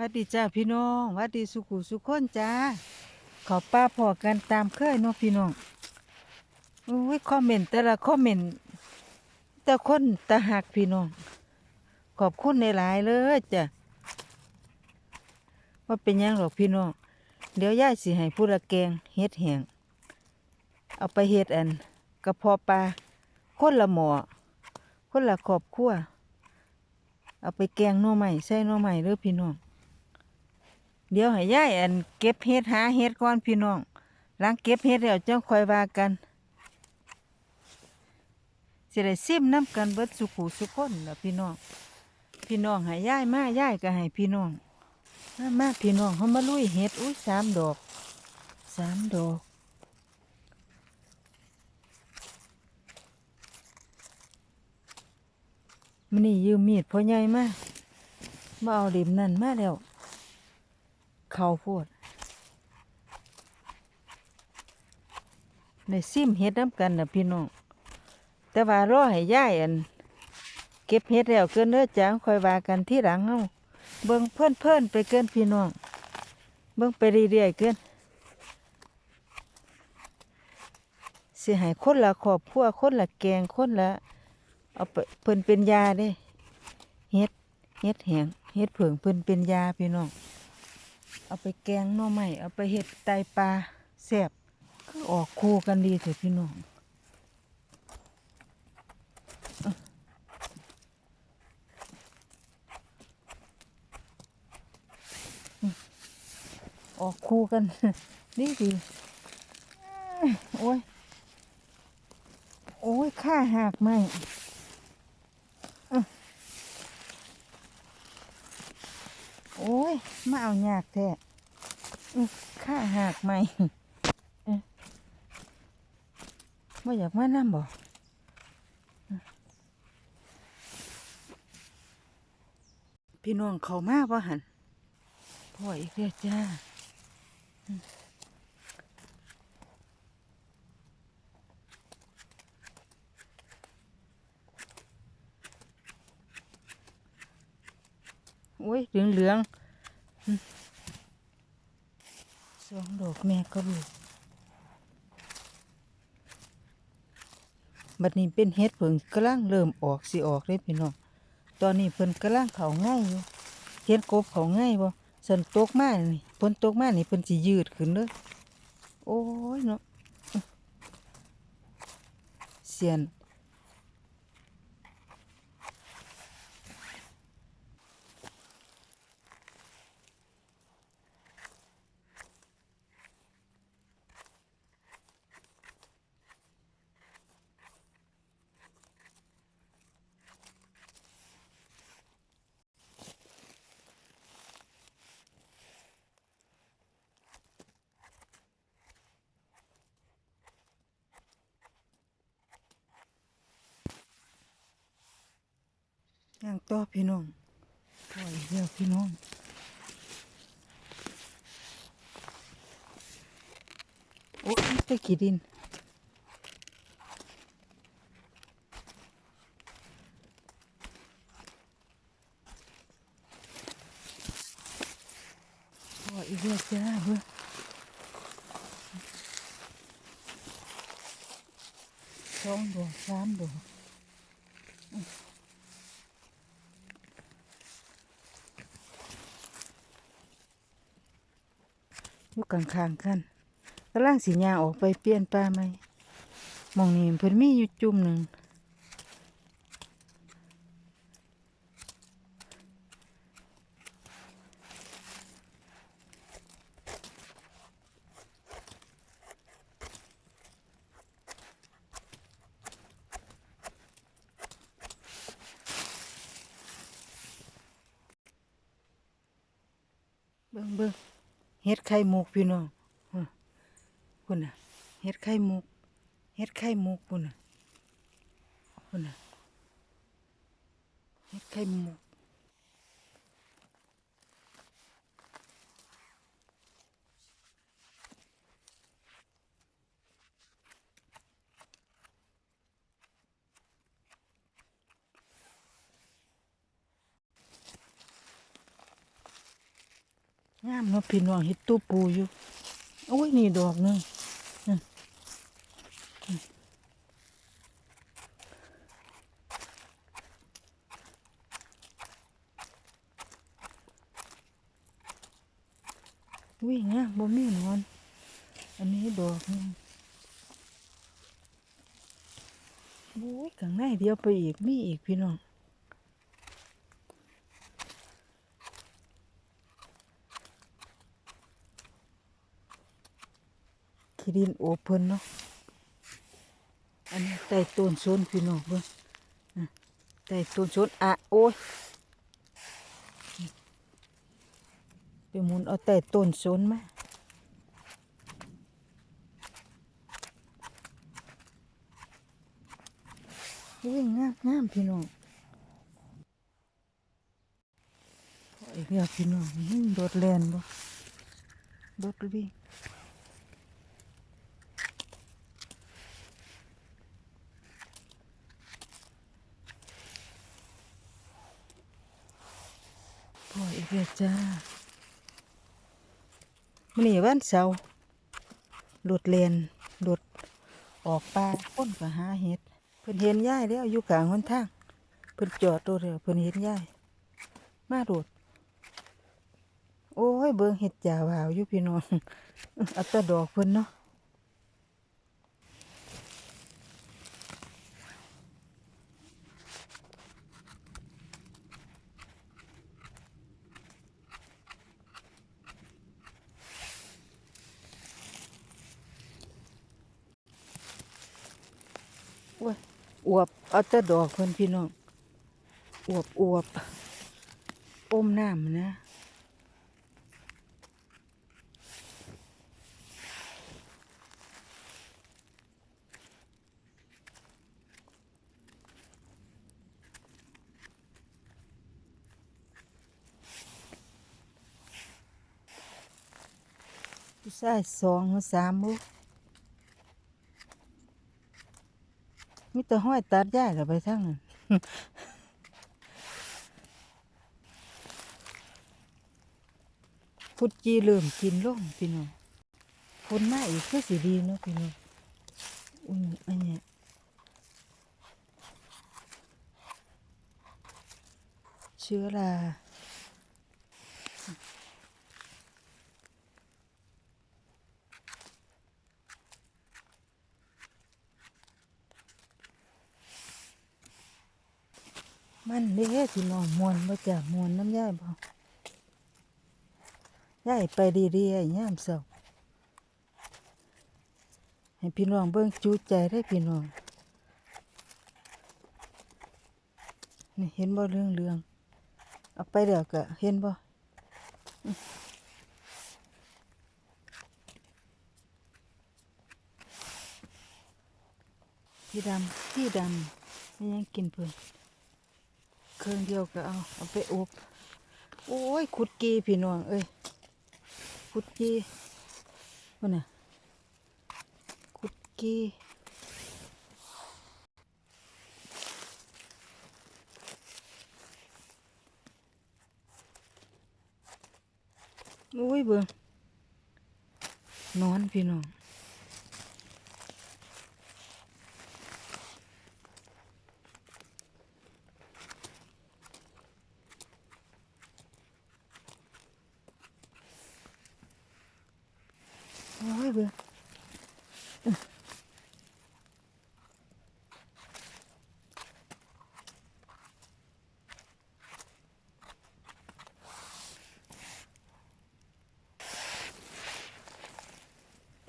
วัดดีจ้าพี่น้องวัดดีสุขุสุขคนจ้าขอป้าพอกันตามเคยเนาะพี่น้องโอ้ยคอมเมนต์แต่ละคอมเมนต์แต่คนตะหักพี่น้อง ขอบคุณในหลายเลยจ้ะว่าเป็นยังหรอกพี่น้องเดี๋ยวย่าสิให้ผู้ละแกงเฮ็ดแหงเอาไปเฮ็ดอันกระเพาะปลาคนละหมอคนละครอบครัวเอาไปแกงน่อไม้ใส่น่อไม้เด้อพี่น้อง เดี๋ยวให้ยายอันเก็บเห็ดหาเห็ดก่อนพี่น้องหลังเก็บเห็ดแล้วจังค่อยว่ากันสิได้ซิมน้ำกันเบิดสุขุสุขคนล่ะพี่น้องพี่น้องให้ยายมายายก็ให้พี่น้องมามาพี่น้องเขามาลุยเห็ดอุ้ยสามดอกสามดอกมันนี่ยืมมีดพ่อใหญ่มามาเอาดิมนั่นมาแล้ว เขาโพดในซิมเฮ็ดน้ำกันนะพี่น้อง แต่ว่ารอให้ย่ายอัน เก็บเฮ็ดแล้วเกินเด้อจ้าค่อยว่ากันที่หลังเฮาเบิ่งเพื่อนเพื่อนๆไปเกินพี่น้อง เบิ่งไปเรื่อยๆเกินสิให้คนละครอบครัวคนละแกงคนละเอาไปเพิ่นเป็นยาเด้เฮ็ดเฮ็ดแหงเฮ็ดเผิงเพิ่นเป็นยาพี่น้อง เอาไปแกงหน่อไม้เอาไปเห็ดไตปลาแซ่บก็ออกคู่กันดีเถอะพี่น้องอาอืมออกคู่กันดีดีโอ้ย โอ้ยข้าหักไหมอะ โอ้ย มาเอายากแท้อื้อข้าหักไหมเอ๊ะว่าอยากมาน้ำบ่อื้อพี่น้องเขามาบ่หันพ่ออีกแล้วจ้า อื้อโอ้ยเหลืองเหลืองๆอื้อสองดอกแม่ก็ลูกบัดนี้เป็นเฮ็ดเพิ่งกำลังเริ่มออกสิออกเลยพี่น้องตอนนี้เพิ่นกำลังเขาง่ายอยู่เฮ็ดกบเขาง่ายบ่สันตกมานี่ฝนตกมานี่เพิ่นสิยืดขึ้นเด้อโอ้ยเนาะเสียน ย่างต่อพี่น้องปล่อยเดียวพี่น้องโอ้ยไปกี่ดิน ปล่อยเดียวจ้าเพื่อสองดอกสามดอก อยู่กลางๆกันกำลังสียางออกไปเปลี่ยนปลาไหมมองนี่เพิ่นมีอยู่จุ่มหนึ่งเบิ่งเบิ่งเฮ็ด ไข่มุกพี่น้องฮะคุณน่ะเฮ็ดไข่มุกเฮ็ดไข่มุกคุณน่ะคุณนน่ะเฮ็ดไข่มุก เนาะพี่น้องเฮ็ดตู้ปูอยู่ โอ้ย นี่ดอกหนึงอืมอืมวิ่งงามบ่มีนอน อันนี้ดอกหนึงโอ้ยข้างในเดียวไปอีกมีอีกพี่น้อง ขี้ดินโอเพ่นเนาะ อันนี้ใต้ต้นสนพี่น้องเบิ่งอะใต้ต้นสนอะโอ้ยไปหมุนเอาใต้ต้นสนมาวิ่งงามงามพี่น้องอีกแล้วพี่น้องนี่รถแล่นบ่รถวิ่ง พออีกแล้วจ้ามันนี่วันเสาร์รถเรียนรถออกป่าคนก็หาเห็ดเพิ่นเห็นย่ายแล้วอยู่กลางหนทางเพิ่นจอดรถแล้วเพิ่นเห็นย่ายมาโดดโอ้ยเบิ่งเห็ดจ่าวาวอยู่พี่น้องอาแต่ดอกเพิ่นเนาะ โอ้วบเอาแต่ดอกเพิ่นพี่น้องอวบอวบอมน้ำนะผู้ชายสองสามบุ มีแต่ห้อยตัดหญ้ากับไปทั้งนั้นพุดจีเริ่มกินล่งพี่น้องคนมาอีกคือสิดีเนาะพี่น้องอืมอันเนี้ยเชื้อรา มันเด้พี่น้องมวนบ่จ้ะมวนน้ำย่ายบ่ย่ายไปดีๆไอ้ย่ามเศร้าให้พี่น้องเบิ่งจูใจได้พี่น้องนี่เห็นบ่เรื่องเรื่องเอาไปเดี๋ยวก็เห็นบ่พี่ดำพี่ดำไม่ยังกินเพิ่น เครื่องเดียวก็เอาเอาไปอบโอ้ยขุดกีพี่น้องเอ้ยขุดกีมันน่ะขุดกีโอ้ยเบิ่งนอนพี่น้อง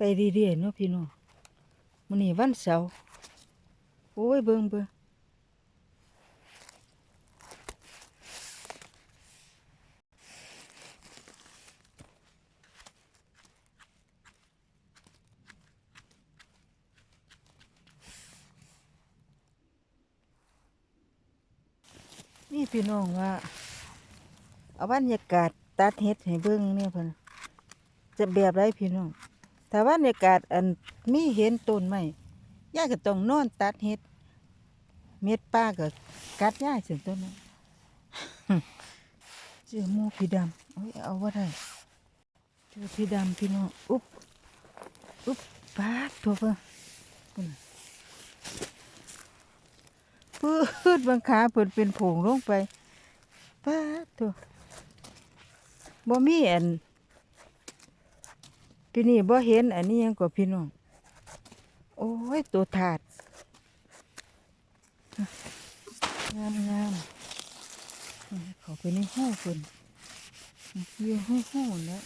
ไปเรื่อยๆเนาะพี่น้องมันนี่วันเสาร์โอ้ยเบิ่งเบิ่งนี่พี่น้องว่าเอาบรรยากาศตัดเฮ็ดให้เบิ่งเนี่ยเพิ่นจะแบบไรพี่น้อง ถ้าบรรยากาศอันมีเห็นต้นไม้ย่าก็ต้องนอนตัดเฮ็ด เม็ดป้าก็กัดย่ายถึงต้นนั้นเจอมูพี่ดำโอ้ยเอาว่าได้เจอพี่ดำพี่น้องอุ๊บอุ๊บปาดตัวเพิ่งปืดบางขาเปิดเป็นผงลงไปปาดตัวบ่มีอัน พี่นี่บ่เห็นอันนี้ยังกว่าพี่น้อง โอ้ย ตัวถาด งามงามเขาไปในห้องคนอยู่ห้องห้องแล้ว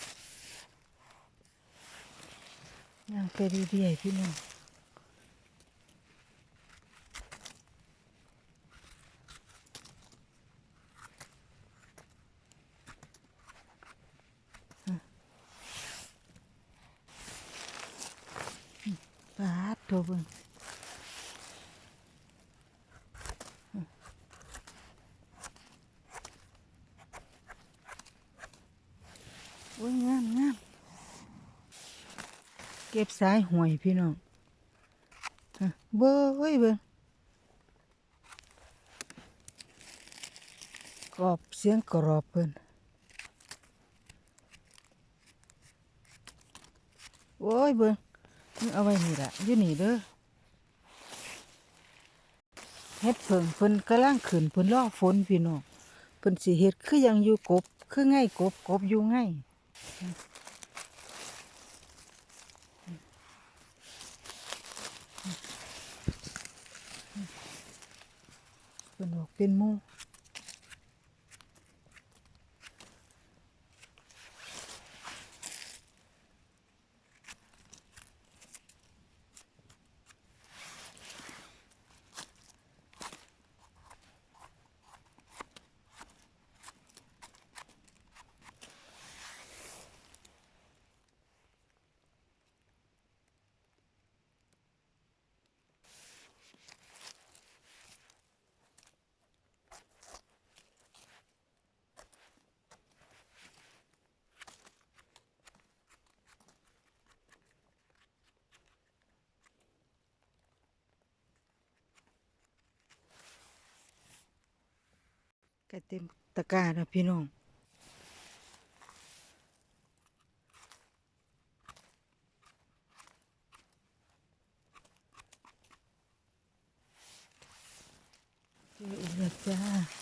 ย่างไปดีๆพี่น้องปาด ตัวเบิ่งโอ้ยงามงามเก็บสายหวยพี่น้องฮะเบ้อเว้ยเบ้อกรอบเสียงกรอบเพิ่นโอ้ยเบิ่ง เอาไว้นี่ละยู่นี่เด้อเฮ็ดเพิ่งเพิ่นกำลังขึ้นเพิ่นรอฝนพี่น้องเพิ่นสิเฮ็ดคือยังอยู่กบ คือไงกบกบอยู่ไงเป็นออกเป็นมู ก็เต็มตะกร้าแล้วพี่น้องเจออีกแล้วจ้า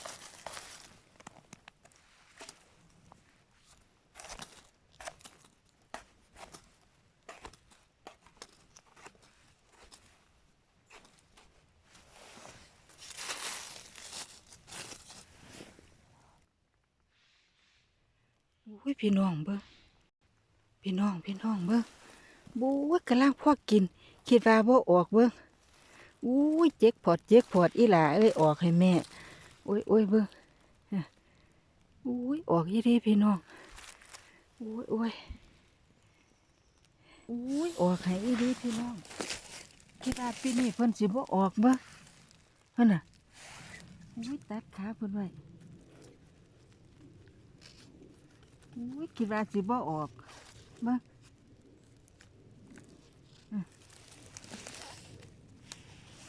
พี่น้องเบิ้งพี่น้องพี่น้องเบิ้งบู๊ยกำลังพอกิน คิดว่าบ่ออกเบิ้งอุ้ยเจ๊กพอดเจ๊กพอดอีหล่าเอ้ยออกให้แม่โอ้ยโอ้ยเบิ้งอุ้ยออกยี่ดีพี่น้องอุ้ยโอ้ยอุ้ยออกให้อีดีพี่น้องคิดว่าปีนี้เพิ่นสิบ่ออกเบิ้งเพิ่นน่ะอุ้ยตัดขาเพิ่นไว้ อุ้ยคิดว่าสิบ่ออกมา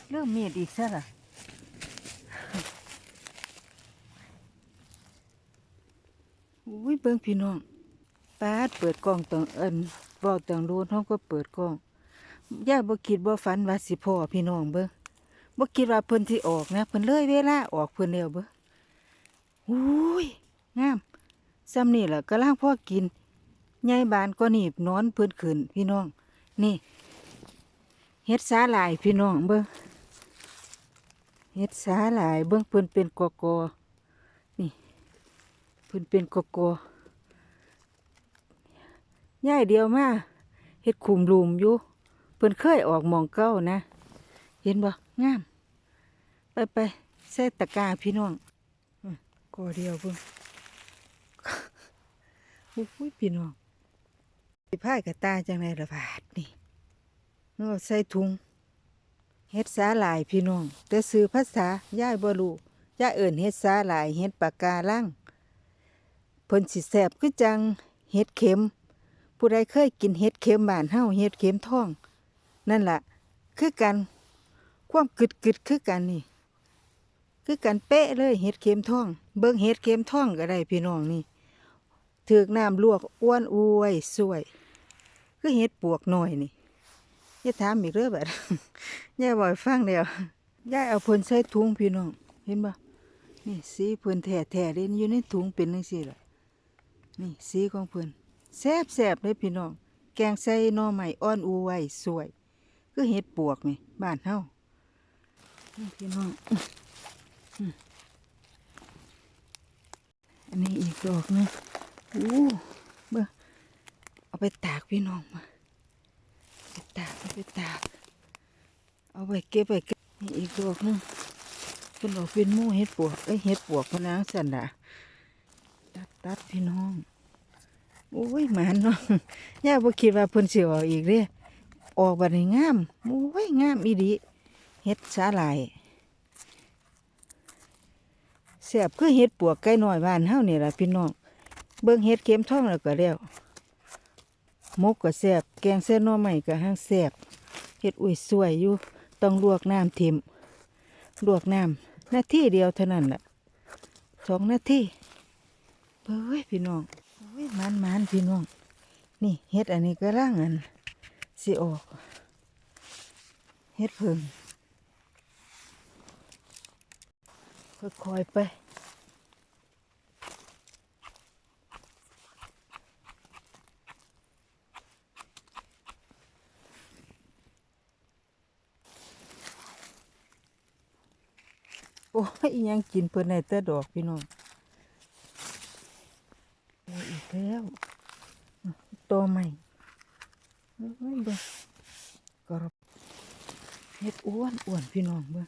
เริ่มเมียดอีกซะล่ะอุ้ยเบิ่งพี่น้องปาเปิดกล้องตังเอินเว้าตังรูนเฮาก็เปิดกล้องย่าบ่คิดบ่ฝันว่าสิพ่อพี่น้องเบิ่งบ่คิดว่าเพิ่นสิออกนะเพิ่นเลยเวลาออกเพิ่นแล้วเบิ่งอุ้ยงาม ซ้ำนี่แหละกำลังพ่อกินยายบานก็หนีบนอนเพื่อนขืนพี่น้อง นี่เฮ็ดสาหลายพี่น้องเบิ้งเฮ็ดสาหลายเบิ้งเพิ่นเป็นกอกอนี่เพิ่นเป็นกอกอย่ายเดียวมาเฮ็ดคุมลุมอยู่เพิ่นเคยออกมองเก้านะ เห็นบ่งาม ไปไปใส่ตะกาพี่น้องอืมกอเดียวเพิ่ง อุ้ยพี่น้องสิพายกับตาจังไรละบาทนี่เอาใส่ถุงเฮ็ดสาหลายพี่น้อง แต่ซื้อภาษาย่ายบ่รู้ย่าเอิ่นเฮ็ดสาหลายเฮ็ดปากกาลังเพิ่นสิแซ่บคือจังเฮ็ดเข็ม ผู้ใดเคยกินเฮ็ดเข็มบ้านเฮาเฮ็ดเข็มทอง นั่นล่ะ คือกัน ความกึดกึดๆคือกันนี่ คือกันเป๊ะเลยเฮ็ดเข็มทอง เบิ่งเฮ็ดเข็มทองก็ได้พี่น้องนี่ ถือกน้ำลวกอ้วนอวยสวยคือเห็ดปวกหน่อยนี่ย่าถามอีกเรื่องแบบย่าบ่อยฟังเดียวย่าเอาเพิ่นใส่ถุงพี่น้องเห็นบ่นี่สีเพิ่นแท้แท้ๆเด่นอยู่ในถุงเป็นจังซี่ล่ะนี่สีของเพิ่นแซ่บแซ่บเลยพี่น้อง แกงใส่หน่อไม้อ่อนอูไว้สวย คือเห็ดปวกนี่บ้านเฮาพี่น้องอันนี้อีกดอกนึง อู้เบิ่งเอาไปตากพี่น้องมาไปตากไปตาก เอาไปเก็บไปเก็บมีอีกดอกนึงเพิ่นบอกเป็นมู่เห็ดปวกเอ้ยเห็ดปวกพนางสันดาตัดตัดพี่น้องโอ้ยหมันเนาะย่าบ่คิดว่าเพิ่นสิออกอีกเด้ออกบัดนี้งามโอ้ยงามอีดีเฮ็ดสาหร่ายแซ่บคือเฮ็ดปวกไก่น้อยบ้านเฮานี่ล่ะพี่น้อง เบิ่งเฮ็ดเข็มท่องแล้วก็แล้วมกก็แซ่บแกงเส้นน่อไม้ก็ห้างแซ่บเฮ็ดอุ้ยสวยอยู่ต้องลวกน้ำทิมลวกน้ำนาทีเดียวเท่านั้นแหละสองนาทีเฮ้ยพี่น้องโอ้ยมันมันพี่น้อง นี่เฮ็ดอันนี้ก็ร่างอันสิออกเฮ็ดเพิ่งค่อยๆไป โอ้ยยังกินเพิ่นได้แต่ดอกพี่น้องอีกแล้วตัวใหม่เอ้ยเบิ่งกรอบเฮ็ดอ้วนอ้วนพี่น้องเบิ่ง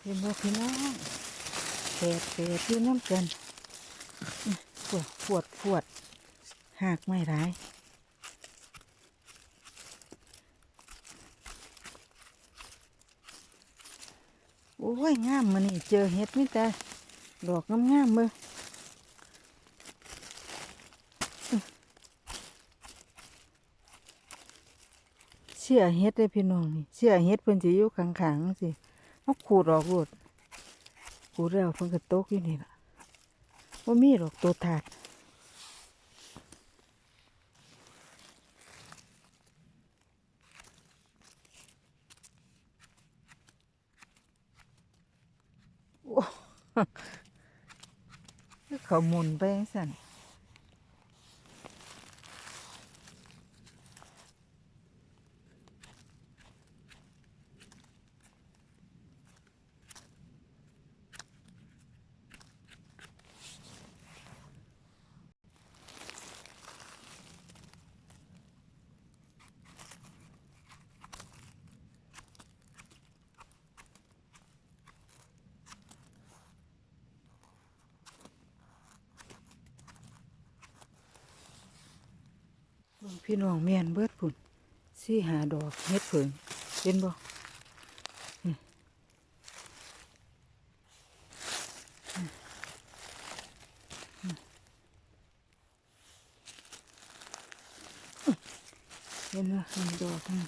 เห็นบ่พี่น้องแปดแปดอยู่น้ำกัน ปวดปวดหากไม่ร้ายโอ้ยงามมานี่เจอเห็ดนี่แต่ดอกงามงามๆเบ้อเชื่อเห็ดเลยพี่น้องนี่เชื่อเห็ดเพิ่นสิอยู่ข้างสิเอาขูดออกโลดขูดแล้วเพิ่นก็ตกอยู่นี่ล่ะว่ามีหรอกตัวถาดโอ้ เขาหมุนไปสั่น พี่น้องแม่นเบิดพุ่นสี่หาดอกเฮ็ดเผิงเห็นบ่นี่เห็นบ่มีดอกนี่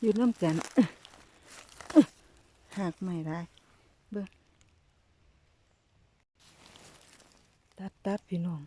อยู่น้ำกันหากไม่ได้เบิ่งตัดตัดพี่น้อง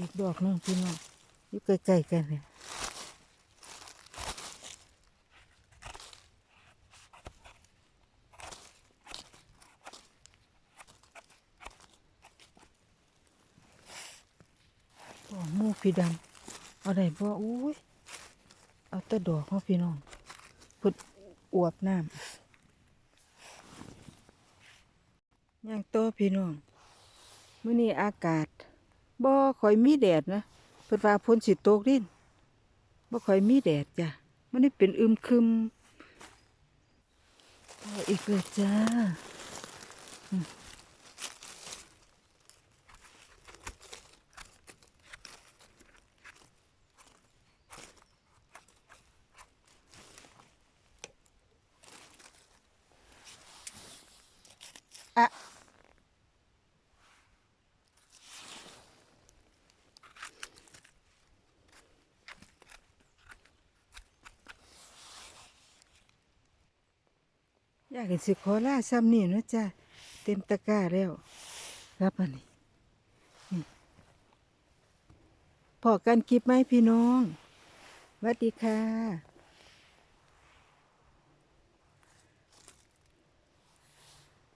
อีกดอกนึงพี่น้องอยู่ใกล้ๆกันเนี่ยมูพี่ดำเอาได้บ่อุ้ยเอาแต่ดอกของพี่น้องพุดอวบน้ำย่างโตพี่น้องมื่อนี้อากาศ บ่ค่อยมีแดดนะเพิ่นว่าฝนสิตกดินบ่ค่อยมีแดดจ้ะมันนี่เป็นอึมครึมอาอีกเลยจ้าากเห็นสิขอลาซ้ำนี่นะจ๊ะเต็มตะกร้าแล้วครับอันนี้นี่พอกันคลิปไหมพี่น้องสวัสดีค่ะ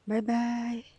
บายบาย